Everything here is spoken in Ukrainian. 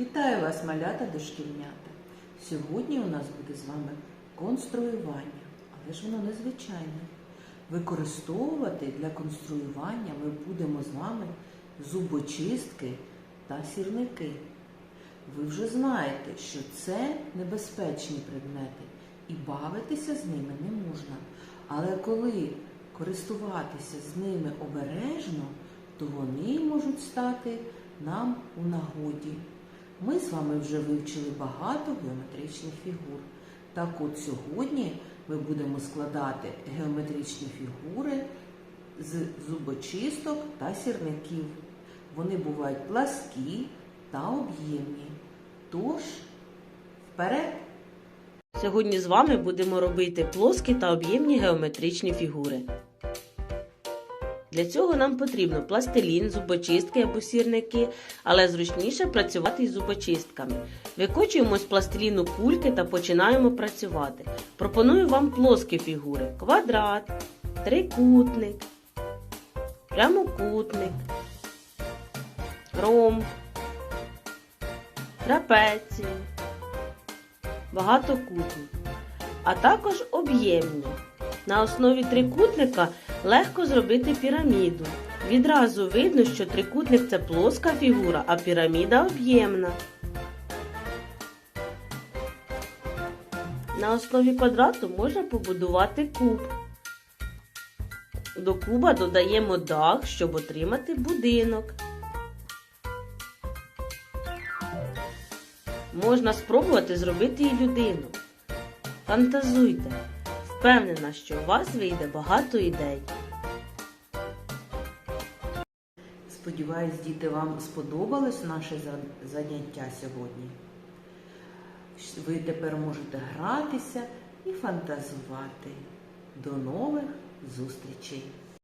Вітаю вас, малята дошкільнята. Сьогодні у нас буде з вами конструювання, але ж воно незвичайне. Використовувати для конструювання ми будемо з вами зубочистки та сірники. Ви вже знаєте, що це небезпечні предмети і бавитися з ними не можна. Але коли користуватися з ними обережно, то вони можуть стати нам у нагоді. Ми з вами вже вивчили багато геометричних фігур. Так от сьогодні ми будемо складати геометричні фігури з зубочисток та сірників. Вони бувають пласкі та об'ємні. Тож, вперед! Сьогодні з вами будемо робити плоскі та об'ємні геометричні фігури. Для цього нам потрібно пластилін, зубочистки або сірники, але зручніше працювати із зубочистками. Викочуємо з пластиліну кульки та починаємо працювати. Пропоную вам плоскі фігури: квадрат, трикутник, прямокутник, ромб, трапецію багатокутні, а також об'ємні. На основі трикутника легко зробити піраміду. Відразу видно, що трикутник це плоска фігура, а піраміда об'ємна. На основі квадрату можна побудувати куб. До куба додаємо дах, щоб отримати будинок. Можна спробувати зробити і людину. Фантазуйте. Впевнена, що у вас вийде багато ідей. Сподіваюсь, діти, вам сподобалось наше заняття сьогодні. Ви тепер можете гратися і фантазувати. До нових зустрічей!